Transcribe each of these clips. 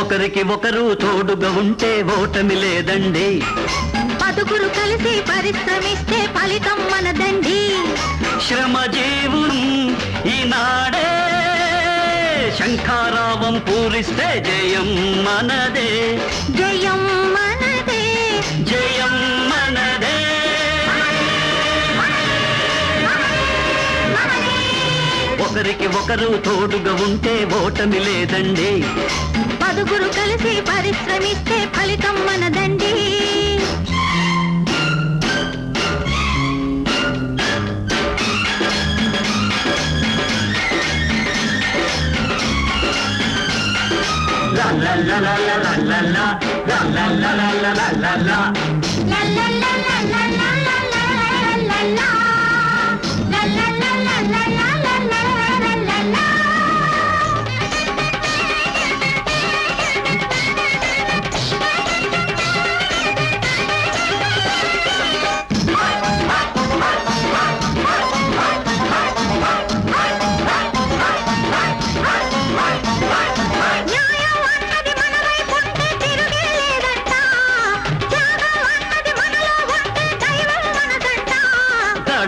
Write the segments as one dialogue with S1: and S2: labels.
S1: ఒకరికి ఒకరు తోడుగా ఉంటే ఓటమి లేదండి.
S2: పదుగురు కలిసి పరిశ్రమిస్తే ఫలితం మనదండి.
S1: శ్రమజీవున్ ఈనాడే శంఖారావం పూరిస్తే జయం మనదే.
S2: జయం మనదే.
S1: జయం ఒకరికి ఒకరు తోడుగా ఉంటే ఓటమి లేదండి
S2: పదుగురు కలిసి పరిశ్రమిస్తే ఫలితం మనదండి
S1: లా లా లా లా లా లా లా లా. లా లా లా లా లా లా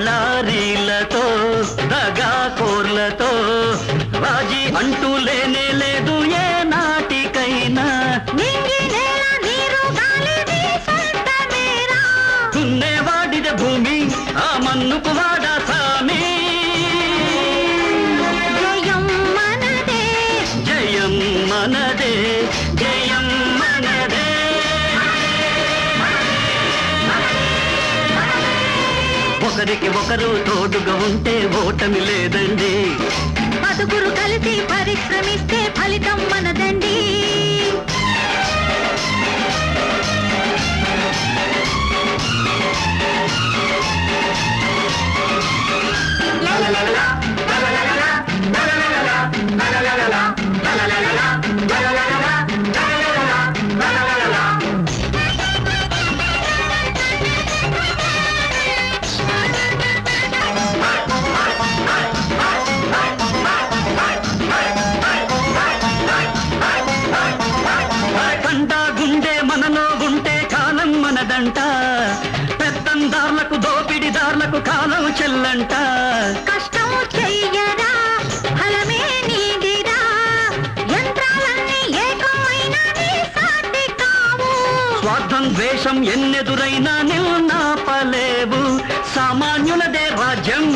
S1: దళారీలతో దగాకోర్లతో రాజీ అంటూ లేనే లేదు ఏ నాటికైనా. దున్నేవాడిద భూమి ఆ మన్నుకు వాడా సామి.
S2: జయం మనదే.
S1: జయం మనదే. ఒకరికి ఒకరు తోడుగా ఉంటే ఓటమి లేదండి.
S2: పదుగురు కలిసి పరిశ్రమిస్తే ఫలితం మనదండి.
S1: కంట కళ్ళంట
S2: కష్టం చెయ్యరా ఫలమే నీదిరా. యంత్రాలన్నీ
S1: స్వార్థం ద్వేషం ఎన్నెదురైనా సామాన్యులదే రాజ్యం.